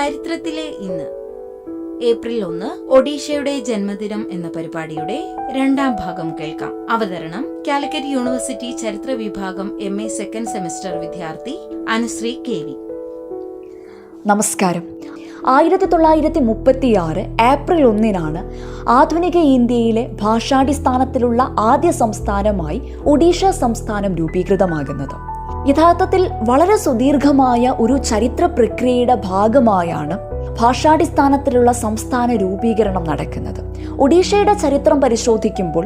ചരിത്രത്തിലെ ഇന്ന്. ഏപ്രിൽ ഒന്ന് ഒഡീഷയുടെ ജന്മദിനം എന്ന പരിപാടിയുടെ രണ്ടാം ഭാഗം കേൾക്കാം. അവതരണം കാലിക്കറ്റ് യൂണിവേഴ്സിറ്റി ചരിത്ര വിഭാഗം എം എ സെക്കൻഡ് സെമസ്റ്റർ വിദ്യാർത്ഥി അനുശ്രീ കെ വി. നമസ്കാരം. ആയിരത്തി തൊള്ളായിരത്തി മുപ്പത്തിയാറ് ഏപ്രിൽ ഒന്നിനാണ് ആധുനിക ഇന്ത്യയിലെ ഭാഷാടിസ്ഥാനത്തിലുള്ള ആദ്യ സംസ്ഥാനമായി ഒഡീഷ സംസ്ഥാനം രൂപീകൃതമാകുന്നത്. യഥാർത്ഥത്തിൽ വളരെ സുദീർഘമായ ഒരു ചരിത്ര പ്രക്രിയയുടെ ഭാഗമായാണ് ഭാഷാടിസ്ഥാനത്തിലുള്ള സംസ്ഥാന രൂപീകരണം നടക്കുന്നത്. ഒഡീഷയുടെ ചരിത്രം പരിശോധിക്കുമ്പോൾ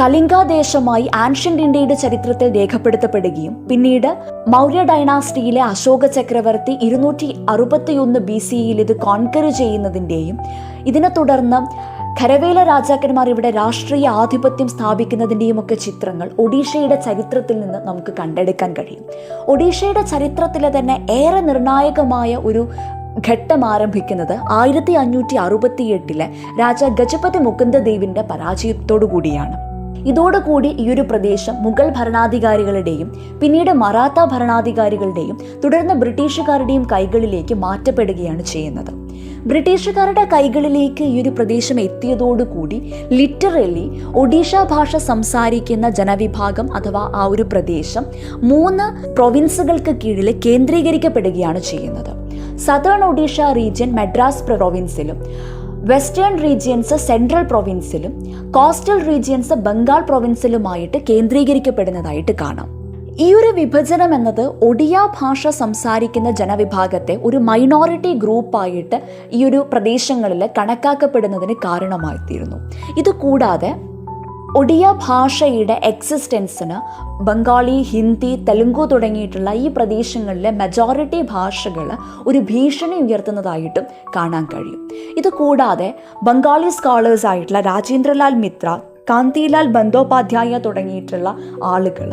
കലിംഗദേശമായി ആൻഷ്യന്റ് ഇന്ത്യയുടെ ചരിത്രത്തിൽ രേഖപ്പെടുത്തപ്പെടുകയും പിന്നീട് മൗര്യ ഡൈനാസ്റ്റിയിലെ അശോക ചക്രവർത്തി ഇരുന്നൂറ്റി അറുപത്തിയൊന്ന് ബി സിയിൽ ഇത് കോൺകർ ചെയ്യുന്നതിന്റെയും ഇതിനെ തുടർന്ന് ഖരവേല രാജാക്കന്മാർ ഇവിടെ രാഷ്ട്രീയ ആധിപത്യം സ്ഥാപിക്കുന്നതിന്റെയും ഒക്കെ ചിത്രങ്ങൾ ഒഡീഷയുടെ ചരിത്രത്തിൽ നിന്ന് നമുക്ക് കണ്ടെടുക്കാൻ കഴിയും. ഒഡീഷയുടെ ചരിത്രത്തിലെ തന്നെ ഏറെ നിർണായകമായ ഒരു ഘട്ടം ആരംഭിക്കുന്നത് ആയിരത്തി അഞ്ഞൂറ്റി അറുപത്തി എട്ടിലെ രാജ ഗജപതി മുകുന്ദദേവിന്റെ പരാജയത്തോടു കൂടിയാണ്. ഇതോടുകൂടി ഈ ഒരു പ്രദേശം മുഗൾ ഭരണാധികാരികളുടെയും പിന്നീട് മറാത്ത ഭരണാധികാരികളുടെയും തുടർന്ന് ബ്രിട്ടീഷുകാരുടെയും കൈകളിലേക്ക് മാറ്റപ്പെടുകയാണ് ചെയ്യുന്നത്. ബ്രിട്ടീഷുകാരുടെ കൈകളിലേക്ക് ഈ ഒരു പ്രദേശം എത്തിയതോടുകൂടി ലിറ്ററലി ഒഡീഷ ഭാഷ സംസാരിക്കുന്ന ജനവിഭാഗം അഥവാ ആ ഒരു പ്രദേശം മൂന്ന് പ്രൊവിൻസുകൾക്ക് കീഴിൽ കേന്ദ്രീകരിക്കപ്പെടുകയാണ് ചെയ്യുന്നത്. സതേൺ ഒഡീഷ റീജിയൻ മദ്രാസ് പ്രൊവിൻസിലും വെസ്റ്റേൺ റീജിയൻസ് സെൻട്രൽ പ്രൊവിൻസിലും കോസ്റ്റൽ റീജിയൻസ് ബംഗാൾ പ്രൊവിൻസിലുമായിട്ട് കേന്ദ്രീകരിക്കപ്പെടുന്നതായിട്ട് കാണാം. ഈ ഒരു വിഭജനം എന്നത് ഒഡിയ ഭാഷ സംസാരിക്കുന്ന ജനവിഭാഗത്തെ ഒരു മൈനോറിറ്റി ഗ്രൂപ്പായിട്ട് ഈ ഒരു പ്രദേശങ്ങളിൽ കണക്കാക്കപ്പെടുന്നതിന് കാരണമായിത്തീരുന്നു. ഇത് കൂടാതെ ഒഡിയ ഭാഷയുടെ എക്സിസ്റ്റൻസിന് ബംഗാളി ഹിന്ദി തെലുങ്കു തുടങ്ങിയിട്ടുള്ള ഈ പ്രദേശങ്ങളിലെ മെജോറിറ്റി ഭാഷകൾ ഒരു ഭീഷണി ഉയർത്തുന്നതായിട്ടും കാണാൻ കഴിയും. ഇത് കൂടാതെ ബംഗാളി സ്കോളേഴ്സ് ആയിട്ടുള്ള രാജേന്ദ്രലാൽ മിത്ര കാന്തിലാൽ ബന്ദോപാധ്യായ തുടങ്ങിയിട്ടുള്ള ആളുകൾ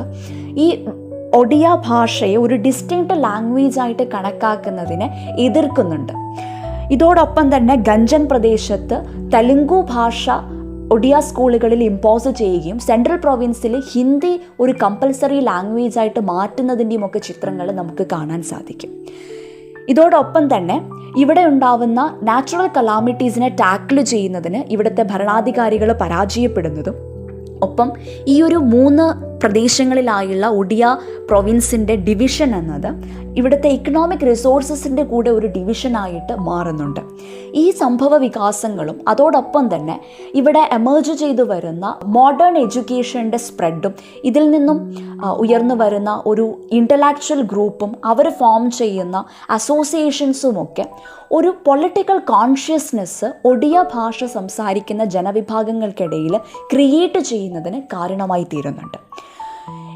ഈ ഒഡിയ ഭാഷയെ ഒരു ഡിസ്റ്റിങ്ക്റ്റ് ലാംഗ്വേജ് ആയിട്ട് കണക്കാക്കുന്നതിനെ എതിർക്കുന്നുണ്ട്. ഇതോടൊപ്പം തന്നെ ഗഞ്ചൻ പ്രദേശത്ത് തെലുങ്കു ഭാഷ ഒഡിയ സ്കൂളുകളിൽ ഇമ്പോസ് ചെയ്യുകയും സെൻട്രൽ പ്രൊവിൻസിൽ ഹിന്ദി ഒരു കമ്പൽസറി ലാംഗ്വേജ് ആയിട്ട് മാറ്റുന്നതിന്റെയും ഒക്കെ ചിത്രങ്ങൾ നമുക്ക് കാണാൻ സാധിക്കും. ഇതോടൊപ്പം തന്നെ ഇവിടെ ഉണ്ടാവുന്ന നാച്ചുറൽ കലാമിറ്റീസിനെ ടാക്കിൾ ചെയ്യുന്നതിന് ഇവിടുത്തെ ഭരണാധികാരികൾ പരാജയപ്പെടുന്നതും ഒപ്പം ഈ ഒരു മൂന്ന് പ്രദേശങ്ങളിലായുള്ള ഒഡിയ പ്രൊവിൻസിന്റെ ഡിവിഷൻ എന്നത് ഇവിടുത്തെ ഇക്കണോമിക് റിസോഴ്സസിന്റെ കൂടെ ഒരു ഡിവിഷനായിട്ട് മാറുന്നുണ്ട്. ഈ സംഭവ വികാസങ്ങളും അതോടൊപ്പം തന്നെ ഇവിടെ എമേർജ് ചെയ്തു വരുന്ന മോഡേൺ എഡ്യൂക്കേഷന്റെ സ്പ്രെഡും ഇതിൽ നിന്നും ഉയർന്നു വരുന്ന ഒരു ഇന്റലക്ച്വൽ ഗ്രൂപ്പും അവർ ഫോം ചെയ്യുന്ന അസോസിയേഷൻസുമൊക്കെ ഒരു പൊളിറ്റിക്കൽ കോൺഷ്യസ്നെസ് ഒഡിയ ഭാഷ സംസാരിക്കുന്ന ജനവിഭാഗങ്ങൾക്കിടയിൽ ക്രിയേറ്റ് ചെയ്യുന്നതിന് കാരണമായി തീരുന്നുണ്ട്.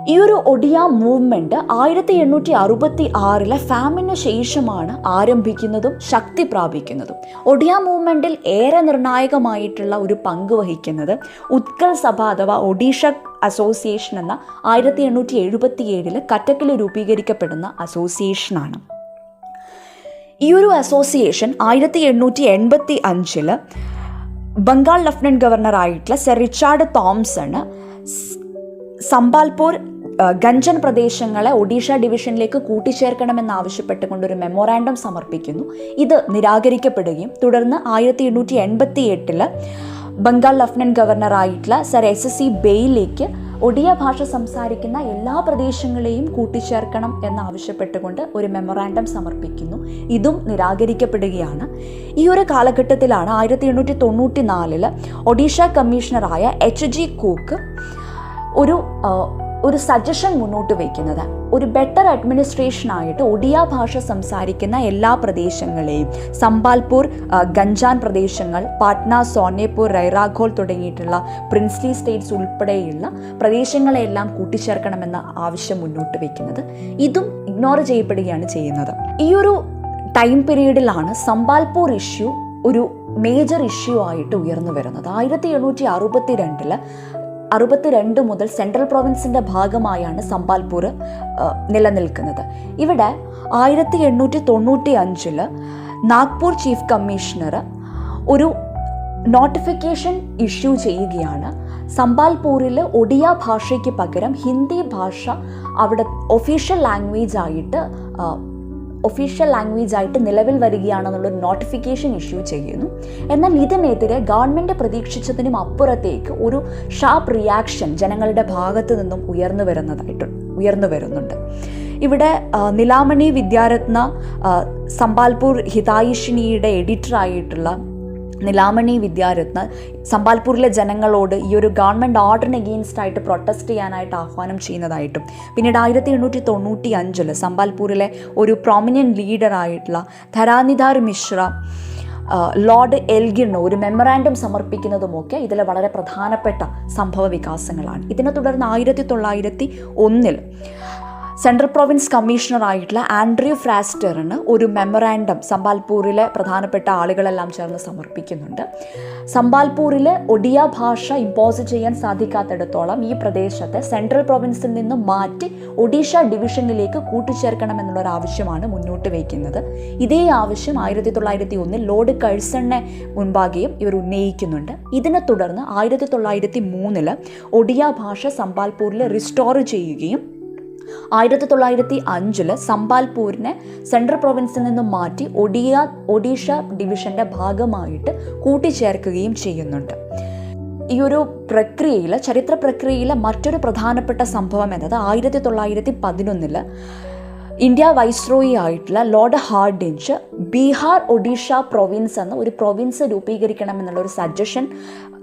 ഈ ഒരു ഒഡിയ മൂവ്മെന്റ് ആയിരത്തി എണ്ണൂറ്റി അറുപത്തി ആറിലെ ഫാമിന് ശേഷമാണ് ആരംഭിക്കുന്നതും ശക്തി പ്രാപിക്കുന്നതും. ഒഡിയ മൂവ്മെന്റിൽ ഏറെ നിർണായകമായിട്ടുള്ള ഒരു പങ്ക് വഹിക്കുന്നത് ഉത്കൽ സഭ അഥവാ ഒഡീഷ അസോസിയേഷൻ എന്ന ആയിരത്തി എണ്ണൂറ്റി എഴുപത്തി ഏഴിൽ കട്ടക്കിൽ രൂപീകരിക്കപ്പെടുന്ന അസോസിയേഷനാണ് ഈ ഒരു അസോസിയേഷൻ ആയിരത്തി എണ്ണൂറ്റി എൺപത്തി അഞ്ചിൽ ബംഗാൾ ലഫ്റ്റനന്റ് ഗവർണർ ആയിട്ടുള്ള sir Richard Thomson Sambalpur Ganjam പ്രദേശങ്ങളെ ഒഡീഷ ഡിവിഷനിലേക്ക് കൂട്ടിച്ചേർക്കണമെന്ന് ഒരു മെമ്മോറാൻഡം സമർപ്പിക്കുന്നു. ഇത് നിരാകരിക്കപ്പെടുകയും തുടർന്ന് ആയിരത്തി എണ്ണൂറ്റി എൺപത്തി എട്ടിൽ ബംഗാൾ ലഫ്റ്റനന്റ് ഗവർണർ ആയിട്ടുള്ള സർ എസ് എസ് സി ബെയിലേക്ക് ഒഡിയ ഭാഷ സംസാരിക്കുന്ന എല്ലാ പ്രദേശങ്ങളെയും കൂട്ടിച്ചേർക്കണം എന്നാവശ്യപ്പെട്ടുകൊണ്ട് ഒരു മെമ്മോറാൻഡം സമർപ്പിക്കുന്നു. ഇതും നിരാകരിക്കപ്പെടുകയാണ്. ഈ ഒരു കാലഘട്ടത്തിലാണ് ആയിരത്തി എണ്ണൂറ്റി തൊണ്ണൂറ്റി നാലിൽ ഒഡീഷ കമ്മീഷണറായ എച്ച് ജി കൂക്ക് ഒരു ഒരു സജഷൻ മുന്നോട്ട് വയ്ക്കുന്നത് ഒരു ബെറ്റർ അഡ്മിനിസ്ട്രേഷൻ ആയിട്ട് ഒഡിയ ഭാഷ സംസാരിക്കുന്ന എല്ലാ പ്രദേശങ്ങളെയും. സമ്പാൽപൂർ ഗഞ്ചാൻ പ്രദേശങ്ങൾ പാട്ന സോനേപൂർ റൈറാഖോൾ തുടങ്ങിയിട്ടുള്ള പ്രിൻസ്ലി സ്റ്റേറ്റ്സ് ഉൾപ്പെടെയുള്ള പ്രദേശങ്ങളെല്ലാം കൂട്ടിച്ചേർക്കണമെന്ന ആവശ്യം മുന്നോട്ട് വയ്ക്കുന്നത് ഇതും ഇഗ്നോർ ചെയ്യപ്പെടുകയാണ് ചെയ്യുന്നത്. ഈ ഒരു ടൈം പീരീഡിലാണ് സമ്പാൽപൂർ ഇഷ്യൂ ഒരു മേജർ ഇഷ്യൂ ആയിട്ട് ഉയർന്നു വരുന്നത്. ആയിരത്തി എണ്ണൂറ്റി അറുപത്തി രണ്ടിൽ അറുപത്തിരണ്ട് മുതൽ സെൻട്രൽ പ്രൊവിൻസിന്റെ ഭാഗമായാണ് സമ്പാൽപൂർ നിലനിൽക്കുന്നത്. ഇവിടെ ആയിരത്തി എണ്ണൂറ്റി തൊണ്ണൂറ്റി അഞ്ചിൽ നാഗ്പൂർ ചീഫ് കമ്മീഷണർ ഒരു നോട്ടിഫിക്കേഷൻ ഇഷ്യൂ ചെയ്യുകയാണ്. സമ്പാൽപൂരിൽ ഒഡിയ ഭാഷയ്ക്ക് പകരം ഹിന്ദി ഭാഷ അവിടെ ഒഫീഷ്യൽ ലാംഗ്വേജ് ആയിട്ട് ഒഫീഷ്യൽ ലാംഗ്വേജ് ആയിട്ട് നിലവിൽ വരികയാണെന്നുള്ളൊരു നോട്ടിഫിക്കേഷൻ ഇഷ്യൂ ചെയ്യുന്നു. എന്നാൽ ഇതിനെതിരെ ഗവൺമെന്റ് പ്രതീക്ഷിച്ചതിനും അപ്പുറത്തേക്ക് ഒരു ഷാർപ്പ് റിയാക്ഷൻ ജനങ്ങളുടെ ഭാഗത്തു നിന്നും ഉയർന്നു വരുന്നതായിട്ട് ഉയർന്നു വരുന്നുണ്ട്. ഇവിടെ നിലാമണി വിദ്യാരത്ന സമ്പാൽപൂർ ഹിതായിഷിനിയുടെ എഡിറ്ററായിട്ടുള്ള നിലാമണി വിദ്യാരത്ന സമ്പാൽപൂരിലെ ജനങ്ങളോട് ഈ ഒരു ഗവൺമെന്റ് ഓർഡറിന് എഗെയിൻസ്റ്റ് ആയിട്ട് പ്രൊട്ടസ്റ്റ് ചെയ്യാനായിട്ട് ആഹ്വാനം ചെയ്യുന്നതായിട്ടും. പിന്നീട് ആയിരത്തി എണ്ണൂറ്റി തൊണ്ണൂറ്റി അഞ്ചിൽ സമ്പാൽപൂരിലെ ഒരു പ്രോമിനന്റ് ലീഡറായിട്ടുള്ള ധരാനിധാർ മിശ്ര ലോർഡ് എൽഗിണ് ഒരു മെമ്മറാൻഡം സമർപ്പിക്കുന്നതുമൊക്കെ ഇതിലെ വളരെ പ്രധാനപ്പെട്ട സംഭവ വികാസങ്ങളാണ് ഇതിനെ തുടർന്ന് ആയിരത്തി തൊള്ളായിരത്തി ഒന്നിൽ സെൻട്രൽ പ്രൊവിൻസ് കമ്മീഷണറായിട്ടുള്ള ആൻഡ്രൂ ഫ്രാസ്റ്ററിന് ഒരു മെമ്മറാൻഡം സമ്പാൽപൂരിലെ പ്രധാനപ്പെട്ട ആളുകളെല്ലാം ചേർന്ന് സമർപ്പിക്കുന്നുണ്ട്. സമ്പാൽപൂരിൽ ഒഡിയ ഭാഷ ഇമ്പോസ് ചെയ്യാൻ സാധിക്കാത്തിടത്തോളം ഈ പ്രദേശത്തെ സെൻട്രൽ പ്രൊവിൻസിൽ നിന്ന് മാറ്റി ഒഡീഷ ഡിവിഷനിലേക്ക് കൂട്ടിച്ചേർക്കണമെന്നുള്ളൊരു ആവശ്യമാണ് മുന്നോട്ട് വയ്ക്കുന്നത്. ഇതേ ആവശ്യം ആയിരത്തി തൊള്ളായിരത്തി ഒന്നിൽ ലോർഡ് കഴ്സണിനെ മുൻപാകെയും ഇവർ ഉന്നയിക്കുന്നുണ്ട്. ഇതിനെ തുടർന്ന് ആയിരത്തി തൊള്ളായിരത്തി മൂന്നിൽ ഒഡിയ ഭാഷ സമ്പാൽപൂരിൽ റിസ്റ്റോർ ചെയ്യുകയും ആയിരത്തി തൊള്ളായിരത്തി അഞ്ചിൽ സംബാൽപൂരിനെ സെൻട്രൽ പ്രൊവിൻസിൽ നിന്നും മാറ്റി ഒഡിയ ഒഡീഷ ഡിവിഷന്റെ ഭാഗമായിട്ട് കൂട്ടിച്ചേർക്കുകയും ചെയ്യുന്നുണ്ട്. ഈ ഒരു പ്രക്രിയയിൽ ചരിത്ര പ്രക്രിയയിലെ മറ്റൊരു പ്രധാനപ്പെട്ട സംഭവം എന്നത് ആയിരത്തി തൊള്ളായിരത്തി പതിനൊന്നിൽ ഇന്ത്യ വൈസ്രോയി ആയിട്ടുള്ള Lord Hardinge Bihar Odisha province എന്ന ഒരു പ്രൊവിൻസ് രൂപീകരിക്കണം എന്നുള്ള ഒരു സജഷൻ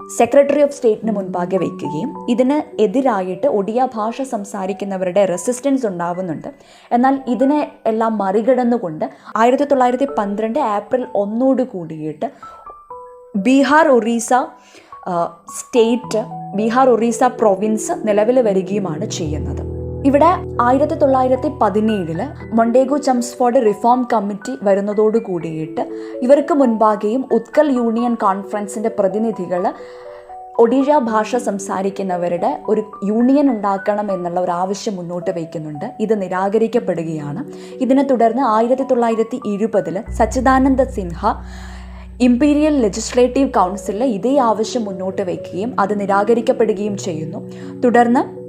സെക്രട്ടറി ഓഫ് സ്റ്റേറ്റിന് മുൻപാകെ വയ്ക്കുകയും ഇതിന് എതിരായിട്ട് ഒഡിയ ഭാഷ സംസാരിക്കുന്നവരുടെ റെസിസ്റ്റൻസ് ഉണ്ടാവുന്നുണ്ട്. എന്നാൽ ഇതിനെ എല്ലാം മറികടന്നുകൊണ്ട് ആയിരത്തി തൊള്ളായിരത്തി പന്ത്രണ്ട് ഏപ്രിൽ ഒന്നോട് കൂടിയിട്ട് ബീഹാർ ഒറീസ സ്റ്റേറ്റ് ബീഹാർ ഒറീസ പ്രൊവിൻസ് നിലവിൽ വരികയുമാണ് ചെയ്യുന്നത്. ഇവിടെ ആയിരത്തി തൊള്ളായിരത്തി പതിനേഴിൽ മൊണ്ടേഗോ ചംസ്ഫോർഡ് റിഫോം കമ്മിറ്റി വരുന്നതോട് കൂടിയിട്ട് ഇവർക്ക് മുൻപാകെയും ഉത്കൽ യൂണിയൻ കോൺഫറൻസിന്റെ പ്രതിനിധികൾ ഒഡീഷ ഭാഷ സംസാരിക്കുന്നവരുടെ ഒരു യൂണിയൻ ഉണ്ടാക്കണം എന്നുള്ള ഒരു ആവശ്യം മുന്നോട്ട് വയ്ക്കുന്നുണ്ട്. ഇത് നിരാകരിക്കപ്പെടുകയാണ്. ഇതിനെ തുടർന്ന് ആയിരത്തി തൊള്ളായിരത്തി ഇരുപതിൽ സച്ചിദാനന്ദ സിൻഹ ഇംപീരിയൽ ലെജിസ്ലേറ്റീവ് കൗൺസിലിൽ ഇതേ ആവശ്യം മുന്നോട്ട് വയ്ക്കുകയും അത് നിരാകരിക്കപ്പെടുകയും ചെയ്യുന്നു. തുടർന്ന്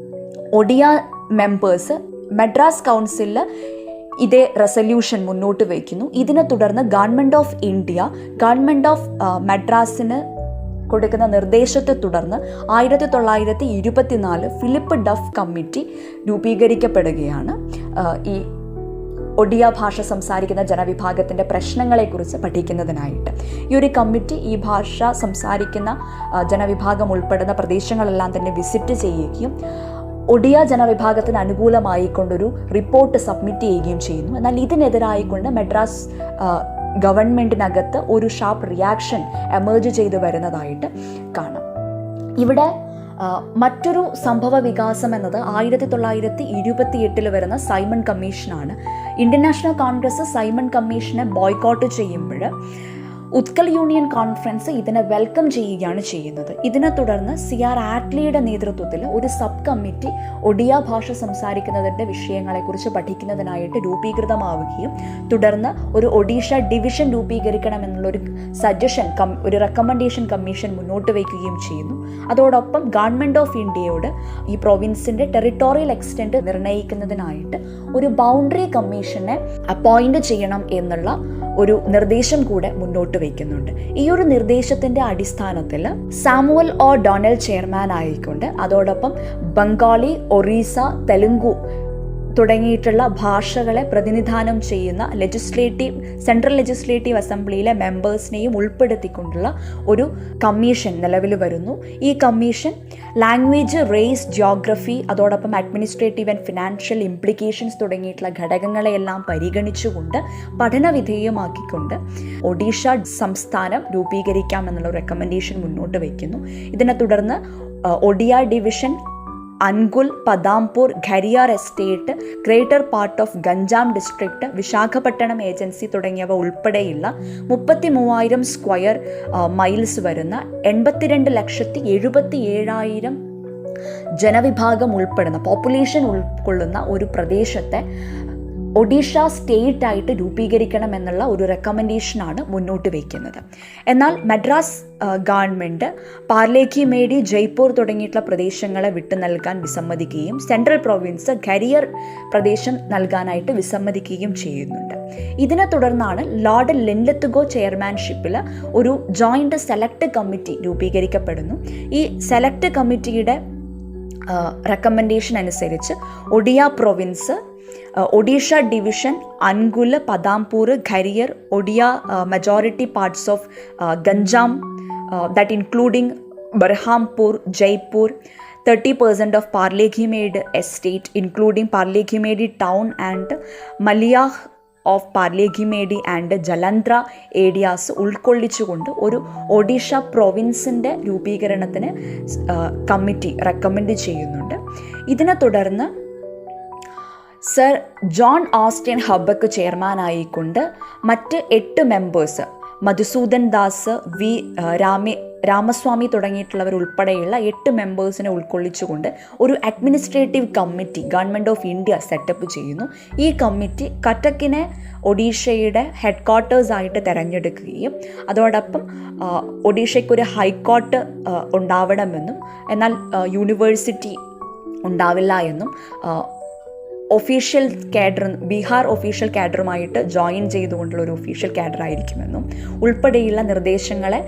ഒഡിയ മെമ്പേഴ്സ് മദ്രാസ് കൗൺസിലിൽ ഇതേ റെസല്യൂഷൻ മുന്നോട്ട് വയ്ക്കുന്നു. ഇതിനെ തുടർന്ന് government of India government of മദ്രാസിന് കൊടുക്കുന്ന നിർദ്ദേശത്തെ തുടർന്ന് ആയിരത്തി തൊള്ളായിരത്തി ഇരുപത്തിനാല് ഫിലിപ്പ് ഡഫ് കമ്മിറ്റി രൂപീകരിക്കപ്പെടുകയാണ് ഈ ഒഡിയ ഭാഷ സംസാരിക്കുന്ന ജനവിഭാഗത്തിന്റെ പ്രശ്നങ്ങളെക്കുറിച്ച് പഠിക്കുന്നതിനായിട്ട്. ഈ ഒരു കമ്മിറ്റി ഈ ഭാഷ സംസാരിക്കുന്ന ജനവിഭാഗം ഉൾപ്പെടുന്ന പ്രദേശങ്ങളെല്ലാം തന്നെ വിസിറ്റ് ചെയ്യുകയും ഒഡിയ ജനവിഭാഗത്തിന് അനുകൂലമായിക്കൊണ്ടൊരു റിപ്പോർട്ട് സബ്മിറ്റ് ചെയ്യുകയും ചെയ്യുന്നു. എന്നാൽ ഇതിനെതിരായിക്കൊണ്ട് മെഡ്രാസ് ഗവൺമെന്റിനകത്ത് ഒരു ഷാർപ്പ് റിയാക്ഷൻ എമേർജ് ചെയ്തു വരുന്നതായിട്ട് കാണാം. ഇവിടെ മറ്റൊരു സംഭവ വികാസം എന്നത് ആയിരത്തി തൊള്ളായിരത്തി ഇരുപത്തി എട്ടിൽ വരുന്ന സൈമൺ കമ്മീഷനാണ്. ഇന്ത്യൻ നാഷണൽ കോൺഗ്രസ് സൈമൺ കമ്മീഷനെ ബോയ്ക്കോട്ട് ചെയ്യുമ്പോൾ ഉത്കൽ യൂണിയൻ കോൺഫറൻസ് ഇതിനെ വെൽക്കം ചെയ്യുകയാണ് ചെയ്യുന്നത്. ഇതിനെ തുടർന്ന് സി ആർ ആറ്റ്ലിയുടെ നേതൃത്വത്തിൽ ഒരു സബ് കമ്മിറ്റി ഒഡിയ ഭാഷ സംസാരിക്കുന്നതിന്റെ വിഷയങ്ങളെക്കുറിച്ച് പഠിക്കുന്നതിനായിട്ട് രൂപീകൃതമാവുകയും തുടർന്ന് ഒരു ഒഡീഷ ഡിവിഷൻ രൂപീകരിക്കണമെന്നുള്ളൊരു സജഷൻ കം ഒരു റെക്കമെൻഡേഷൻ കമ്മീഷൻ മുന്നോട്ട് വയ്ക്കുകയും ചെയ്യുന്നു. അതോടൊപ്പം ഗവൺമെന്റ് ഓഫ് ഇന്ത്യയോട് ഈ പ്രൊവിൻസിന്റെ ടെറിട്ടോറിയൽ എക്സ്റ്റെന്റ് നിർണയിക്കുന്നതിനായിട്ട് ഒരു ബൗണ്ടറി കമ്മീഷനെ അപ്പോയിന്റ് ചെയ്യണം എന്നുള്ള ഒരു നിർദ്ദേശം കൂടെ മുന്നോട്ട് വയ്ക്കുന്നുണ്ട്. ഈ ഒരു നിർദ്ദേശത്തിന്റെ അടിസ്ഥാനത്തിൽ സാമുവൽ ഓ ഡൊണൽ ചെയർമാൻ ആയിക്കൊണ്ട് അതോടൊപ്പം ബംഗാളി ഒറീസ തെലുങ്കു തുടങ്ങിയിട്ടുള്ള ഭാഷകളെ പ്രതിനിധാനം ചെയ്യുന്ന ലെജിസ്ലേറ്റീവ് സെൻട്രൽ ലെജിസ്ലേറ്റീവ് അസംബ്ലിയിലെ മെമ്പേഴ്സിനെയും ഉൾപ്പെടുത്തിക്കൊണ്ടുള്ള ഒരു കമ്മീഷൻ നിലവിൽ വരുന്നു. ഈ കമ്മീഷൻ ലാംഗ്വേജ് റേസ് ജിയോഗ്രഫി അതോടൊപ്പം അഡ്മിനിസ്ട്രേറ്റീവ് ആൻഡ് ഫിനാൻഷ്യൽ ഇംപ്ലിക്കേഷൻസ് തുടങ്ങിയിട്ടുള്ള ഘടകങ്ങളെയെല്ലാം പരിഗണിച്ചുകൊണ്ട് പഠനവിധേയമാക്കിക്കൊണ്ട് ഒഡീഷ സംസ്ഥാനം രൂപീകരിക്കാമെന്നുള്ള റെക്കമെൻഡേഷൻ മുന്നോട്ട് വയ്ക്കുന്നു ഇതിനെ തുടർന്ന് Odia division Angul Padampur Khariar estate greater part of Ganjam district Visakhapatnam agency തുടങ്ങിയവ ഉൾപ്പെടെയുള്ള മുപ്പത്തി മൂവായിരം സ്ക്വയർ മൈൽസ് വരുന്ന എൺപത്തിരണ്ട് ലക്ഷത്തി എഴുപത്തി ഏഴായിരം ജനവിഭാഗം ഉൾപ്പെടുന്ന പോപ്പുലേഷൻ ഉൾക്കൊള്ളുന്ന ഒരു പ്രദേശത്തെ ഒഡീഷ സ്റ്റേറ്റ് ആയിട്ട് രൂപീകരിക്കണം എന്നുള്ള ഒരു റെക്കമെൻഡേഷനാണ് മുന്നോട്ട് വയ്ക്കുന്നത്. എന്നാൽ മദ്രാസ് ഗവൺമെന്റ് പാർലേക്കി മേടി ജയ്പൂർ തുടങ്ങിയിട്ടുള്ള പ്രദേശങ്ങളെ വിട്ടു നൽകാൻ വിസമ്മതിക്കുകയും സെൻട്രൽ പ്രൊവിൻസ് ഖരിയർ പ്രദേശം നൽകാനായിട്ട് വിസമ്മതിക്കുകയും ചെയ്യുന്നുണ്ട്. ഇതിനെ തുടർന്നാണ് ലോർഡ് ലെൻലത്തുഗോ ചെയർമാൻഷിപ്പിൽ ഒരു ജോയിന്റ് സെലക്ട് കമ്മിറ്റി രൂപീകരിക്കപ്പെടുന്നു. ഈ സെലക്ട് കമ്മിറ്റിയുടെ റെക്കമെൻഡേഷൻ അനുസരിച്ച് Odia province Odisha division Angul Padampur Khariar Odia majority parts of Ganjam that including Berhampur Jeypore thirty percent of Parlakhemundi estate including Parlakhemundi town and Maliah of Parlakhemundi and Jalantra areas ഉൾക്കൊള്ളിച്ചുകൊണ്ട് ഒരു ഒഡീഷ പ്രൊവിൻസിന്റെ രൂപീകരണത്തിന് committee recommend ചെയ്യുന്നുണ്ട്. ഇതിനെ തുടർന്ന് sir John Austin Hubback ചെയർമാനായിക്കൊണ്ട് മറ്റ് എട്ട് members Madhusudan Das V രാമേ Ramaswamy തുടങ്ങിയിട്ടുള്ളവർ ഉൾപ്പെടെയുള്ള എട്ട് മെമ്പേഴ്സിനെ ഉൾക്കൊള്ളിച്ചുകൊണ്ട് ഒരു administrative committee government of India set up ചെയ്യുന്നു. ഈ കമ്മിറ്റി കട്ടക്കിനെ ഒഡീഷയുടെ ഹെഡ് ക്വാർട്ടേഴ്സായിട്ട് തിരഞ്ഞെടുക്കുകയും അതോടൊപ്പം ഒഡീഷയ്ക്കൊരു ഹൈക്കോർട്ട് ഉണ്ടാവണമെന്നും എന്നാൽ യൂണിവേഴ്സിറ്റി ഉണ്ടാവില്ല എന്നും ഒഫീഷ്യൽ കാഡർ ബീഹാർ ഒഫീഷ്യൽ കാഡറുമായിട്ട് ജോയിൻ ചെയ്തുകൊണ്ടുള്ള ഒരു ഒഫീഷ്യൽ കാഡർ ആയിരിക്കുമെന്നും ഉൾപ്പെടെയുള്ള നിർദ്ദേശങ്ങളെ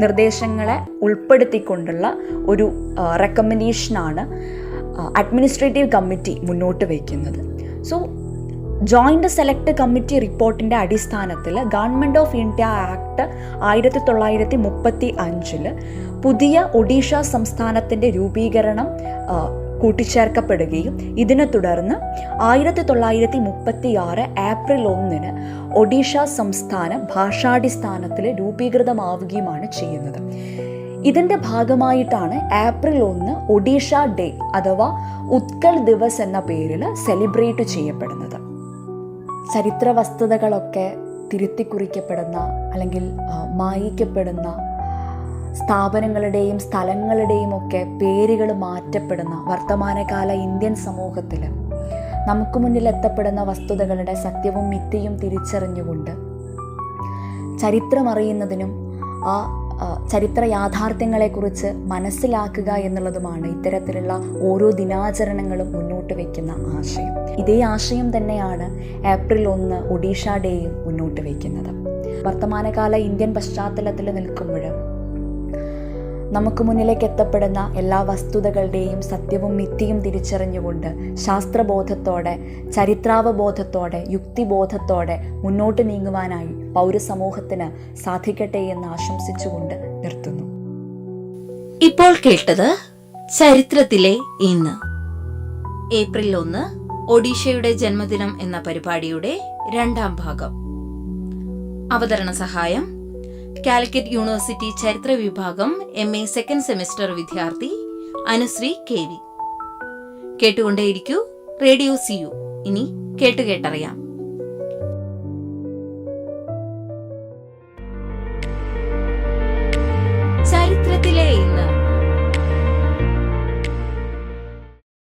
നിർദ്ദേശങ്ങളെ ഉൾപ്പെടുത്തിക്കൊണ്ടുള്ള ഒരു റെക്കമെൻഡേഷനാണ് അഡ്മിനിസ്ട്രേറ്റീവ് കമ്മിറ്റി മുന്നോട്ട് വയ്ക്കുന്നത് സോ ജോയിന്റ് സെലക്ട് കമ്മിറ്റി റിപ്പോർട്ടിന്റെ അടിസ്ഥാനത്തിൽ ഗവൺമെന്റ് ഓഫ് ഇന്ത്യ ആക്ട് ആയിരത്തി തൊള്ളായിരത്തി മുപ്പത്തി അഞ്ചിൽ പുതിയ ഒഡീഷ സംസ്ഥാനത്തിന്റെ രൂപീകരണം കൂട്ടിച്ചേർക്കപ്പെടുകയും ഇതിനെ തുടർന്ന് ആയിരത്തി തൊള്ളായിരത്തി മുപ്പത്തി ആറ് ഏപ്രിൽ ഒന്നിന് ഒഡീഷ സംസ്ഥാന ഭാഷാടിസ്ഥാനത്തിൽ രൂപീകൃതമാവുകയുമാണ് ചെയ്യുന്നത്. ഇതിന്റെ ഭാഗമായിട്ടാണ് ഏപ്രിൽ ഒന്ന് ഒഡീഷ ഡേ അഥവാ ഉത്കൽ ദിവസ് എന്ന പേരിൽ സെലിബ്രേറ്റ് ചെയ്യപ്പെടുന്നത്. ചരിത്ര വസ്തുതകളൊക്കെ തിരുത്തിക്കുറിക്കപ്പെടുന്ന അല്ലെങ്കിൽ മായിക്കപ്പെടുന്ന സ്ഥാപനങ്ങളുടെയും സ്ഥലങ്ങളുടെയും ഒക്കെ പേരുകൾ മാറ്റപ്പെടുന്ന വർത്തമാനകാല ഇന്ത്യൻ സമൂഹത്തിൽ നമുക്ക് മുന്നിൽ എത്തപ്പെടുന്ന വസ്തുതകളുടെ സത്യവും മിഥ്യയും തിരിച്ചറിഞ്ഞുകൊണ്ട് ചരിത്രമറിയുന്നതിനും ആ ചരിത്ര യാഥാർത്ഥ്യങ്ങളെക്കുറിച്ച് മനസ്സിലാക്കുക എന്നുള്ളതുമാണ് ഇത്തരത്തിലുള്ള ഓരോ ദിനാചരണങ്ങളും മുന്നോട്ട് വയ്ക്കുന്ന ആശയം. ഇതേ ആശയം തന്നെയാണ് ഏപ്രിൽ ഒന്ന് ഒഡീഷ ഡേയും മുന്നോട്ട് വയ്ക്കുന്നത് വർത്തമാനകാല ഇന്ത്യൻ പശ്ചാത്തലത്തിൽ നിൽക്കുമ്പോൾ നമുക്ക് മുന്നിലേക്ക് എത്തപ്പെടുന്ന എല്ലാ വസ്തുതകളുടെയും സത്യവും മിഥ്യയും തിരിച്ചറിഞ്ഞുകൊണ്ട് ശാസ്ത്രബോധത്തോടെ ചരിത്രാവബോധത്തോടെ യുക്തിബോധത്തോടെ മുന്നോട്ട് നീങ്ങുവാനായി പൗരസമൂഹത്തിന് സാധിക്കട്ടെ എന്ന് ആശംസിച്ചുകൊണ്ട് നിർത്തുന്നു. ഇപ്പോൾ കേട്ടത് ചരിത്രത്തിലെ ഇന്ന്. ഏപ്രിൽ ഒന്ന് ഒഡീഷയുടെ ജന്മദിനം എന്ന പരിപാടിയുടെ രണ്ടാം ഭാഗം. അവതരണ സഹായം കാലിക്കറ്റ് യൂണിവേഴ്സിറ്റി ചരിത്ര വിഭാഗം എം എ സെക്കൻഡ് സെമിസ്റ്റർ വിദ്യാർത്ഥി അനുശ്രീ കെ വി. കേട്ടുകൊണ്ടേയിരിക്കൂ റേഡിയോ സിയു ഇനി കേട്ടുകേട്ടറിയാം